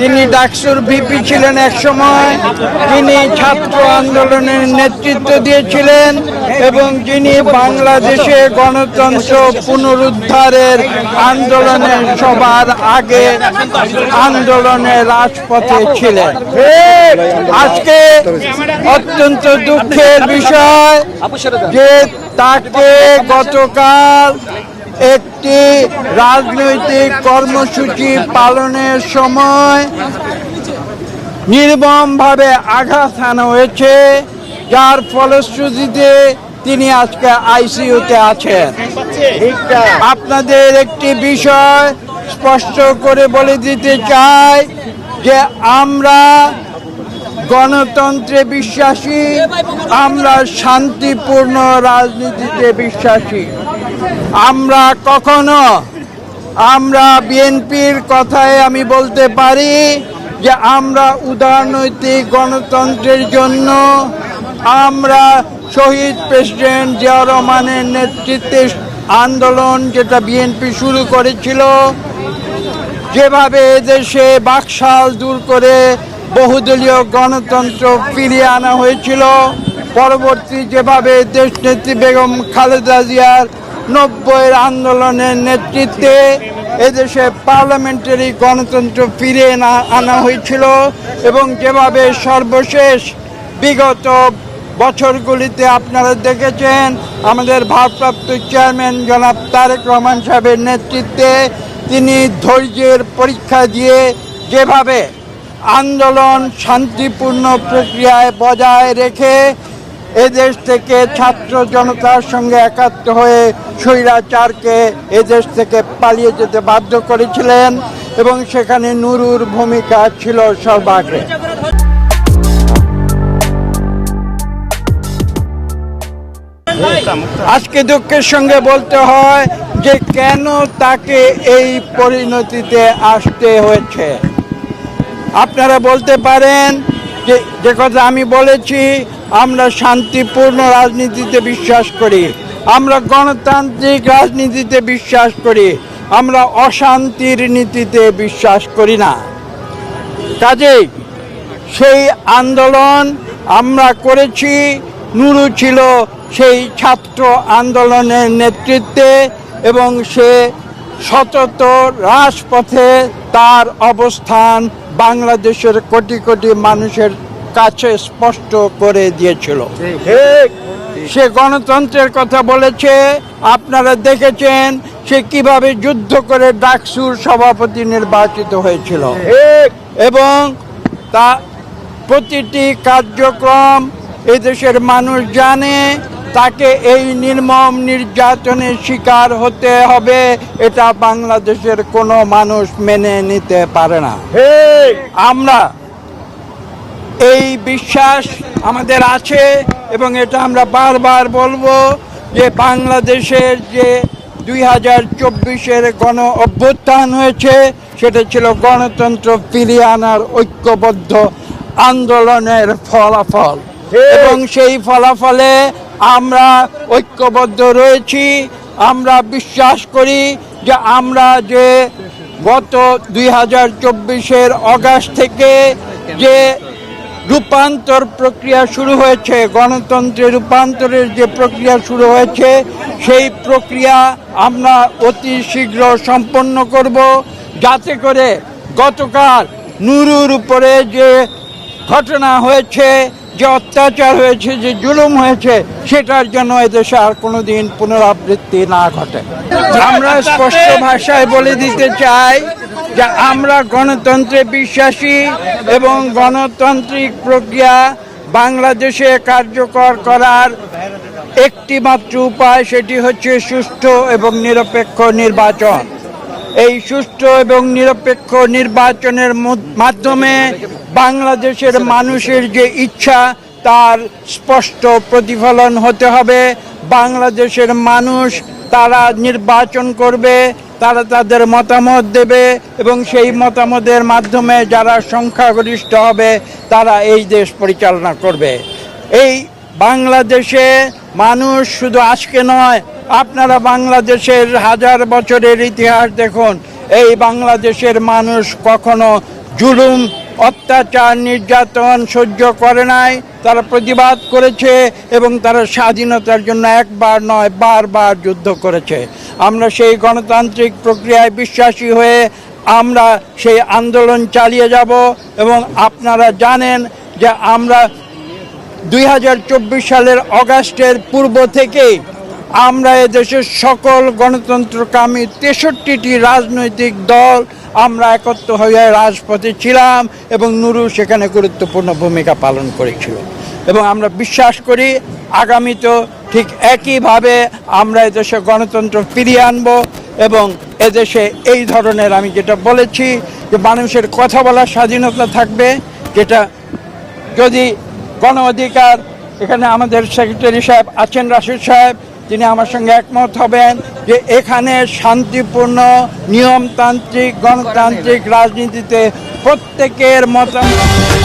তিনি ডাকসুর ভিপি ছিলেন এক সময়। তিনি ছাত্র আন্দোলনের নেতৃত্ব দিয়েছিলেন এবং যিনি বাংলাদেশে গণতন্ত্র পুনরুদ্ধারের আন্দোলনের সবার আগে আন্দোলনের রাজপথে ছিলেন। আজকে অত্যন্ত দুঃখের বিষয় যে তাকে গতকাল একটি রাজনৈতিক কর্মসূচি পালনের সময় নির্মমভাবে আঘাত হানা হয়েছে, যার ফলশ্রুতিতে তিনি আজকে আইসিইউতে আছেন। আপনাদের একটি বিষয় স্পষ্ট করে বলে দিতে চাই যে আমরা গণতন্ত্রে বিশ্বাসী, আমরা শান্তিপূর্ণ রাজনীতিতে বিশ্বাসী। আমরা কখনো, আমরা বিএনপির কথায় আমি বলতে পারি যে আমরা উদারনৈতিক গণতন্ত্রের জন্য আমরা শহীদ প্রেসিডেন্ট জিয়া রহমানের নেতৃত্বে আন্দোলন যেটা বিএনপি শুরু করেছিল, যেভাবে দেশে বাকশাল দূর করে বহুদলীয় গণতন্ত্র ফিরিয়ে আনা হয়েছিল, পরবর্তী যেভাবে দেশনেত্রী বেগম খালেদা জিয়ার নব্বইয়ের আন্দোলনের নেতৃত্বে এদেশে পার্লামেন্টারি গণতন্ত্র ফিরিয়ে না আনা হয়েছিল এবং যেভাবে সর্বশেষ বিগত বছরগুলিতে আপনারা দেখেছেন, আমাদের ভারপ্রাপ্ত চেয়ারম্যান জনাব তারেক রহমান সাহেবের নেতৃত্বে তিনি ধৈর্যের পরীক্ষা দিয়ে যেভাবে আন্দোলন শান্তিপূর্ণ প্রক্রিয়ায় বজায় রেখে এদেশ থেকে ছাত্র জনতার সঙ্গে একাত্ম হয়ে স্বৈরাচারকে এদেশ থেকে পালিয়ে যেতে বাধ্য করেছিলেন এবং সেখানে নুরুর ভূমিকা ছিল সর্বাগ্রে। আজকে দুঃখের সঙ্গে বলতে হয় যে কেন তাকে এই পরিণতিতে আসতে হয়েছে। আপনারা বলতে পারেন যে কথা আমি বলেছি, আমরা শান্তিপূর্ণ রাজনীতিতে বিশ্বাস করি। আমরা গণতান্ত্রিক রাজনীতিতে বিশ্বাস করি। আমরা অশান্তির নীতিতে বিশ্বাস করি না। কাজেই সেই আন্দোলন আমরা করেছি, নুরু ছিল সেই ছাত্র আন্দোলনের নেতৃত্বে এবং সে সতত রাজপথে তার অবস্থান বাংলাদেশের কোটি কোটি মানুষের কাছে স্পষ্ট করে দিয়েছিল। সে গণতন্ত্রের কথা বলেছে, আপনারা দেখেছেন সে কীভাবে যুদ্ধ করে ডাকসুর সভাপতি নির্বাচিত হয়েছিল। এবং তা প্রতিটি কার্যক্রম এদেশের মানুষ জানে তাকে এই নির্মম নির্যাতনের শিকার হতে হবে। এটা বাংলাদেশের কোনো মানুষ মেনে নিতে পারে না। আমরা এই বিশ্বাস আমাদের আছে এবং এটা আমরা বারবার বলব যে বাংলাদেশের যে দুই হাজার চব্বিশের গণ অভ্যুত্থান হয়েছে সেটা ছিল গণতন্ত্র ফিরিয়ে আনার ঐক্যবদ্ধ আন্দোলনের ফলাফল। এবং সেই ফলাফলে আমরা ঐক্যবদ্ধ রয়েছি, আমরা বিশ্বাস করি যে আমরা যে গত দুই হাজার চব্বিশের অগাস্ট থেকে যে রূপান্তর প্রক্রিয়া শুরু হয়েছে, গণতন্ত্রের রূপান্তরের যে প্রক্রিয়া শুরু হয়েছে, সেই প্রক্রিয়া আমরা অতি শীঘ্র সম্পন্ন করব। যাতে করে গতকাল নুরুর উপরে যে ঘটনা হয়েছে যে অত্যাচার হয়েছে, যে জুলুম হয়েছে, সেটার জন্য এদেশে আর কোনোদিন পুনরাবৃত্তি না ঘটে। আমরা স্পষ্ট ভাষায় বলে দিতে চাই যে আমরা গণতন্ত্রে বিশ্বাসী এবং গণতান্ত্রিক প্রক্রিয়া বাংলাদেশে কার্যকর করার একটি মাত্র উপায়, সেটি হচ্ছে সুষ্ঠু এবং নিরপেক্ষ নির্বাচন। এই সুষ্ঠু এবং নিরপেক্ষ নির্বাচনের মাধ্যমে বাংলাদেশের মানুষের যে ইচ্ছা, তার স্পষ্ট প্রতিফলন হতে হবে। বাংলাদেশের মানুষ তারা নির্বাচন করবে, তারা তাদের মতামত দেবে এবং সেই মতামতের মাধ্যমে যারা সংখ্যাগরিষ্ঠ হবে, তারা এই দেশ পরিচালনা করবে। এই বাংলাদেশে মানুষ শুধু আজকে নয় আপনারা বাংলাদেশের হাজার বছরের ইতিহাস দেখুন, এই বাংলাদেশের মানুষ কখনো জুলুম, অত্যাচার, নির্যাতন সহ্য করে নাই। তারা প্রতিবাদ করেছে এবং তারা স্বাধীনতার জন্য একবার নয়, বারবার যুদ্ধ করেছে। আমরা সেই গণতান্ত্রিক প্রক্রিয়ায় বিশ্বাসী হয়ে আমরা সেই আন্দোলন চালিয়ে যাব এবং আপনারা জানেন যে আমরা দুই হাজার চব্বিশ সালের অগাস্টের পূর্ব থেকেই আমরা এদেশের সকল গণতন্ত্রকামী তেষট্টিটি রাজনৈতিক দল, আমরা একত্র হয়ে রাজপথে ছিলাম এবং নুরু সেখানে গুরুত্বপূর্ণ ভূমিকা পালন করেছিল। এবং আমরা বিশ্বাস করি আগামীতেও ঠিক একইভাবে আমরা এদেশে গণতন্ত্র ফিরিয়ে আনব এবং এদেশে এই ধরনের আমি যেটা বলেছি, যে মানুষের কথা বলার স্বাধীনতা থাকবে, যেটা যদি গণ অধিকার, এখানে আমাদের সেক্রেটারি সাহেব আছেন রাশিদ সাহেব তিনি আমার সঙ্গে একমত হবেন যে এখানে শান্তিপূর্ণ নিয়মতান্ত্রিক গণতান্ত্রিক রাজনীতিতে প্রত্যেকের মতামত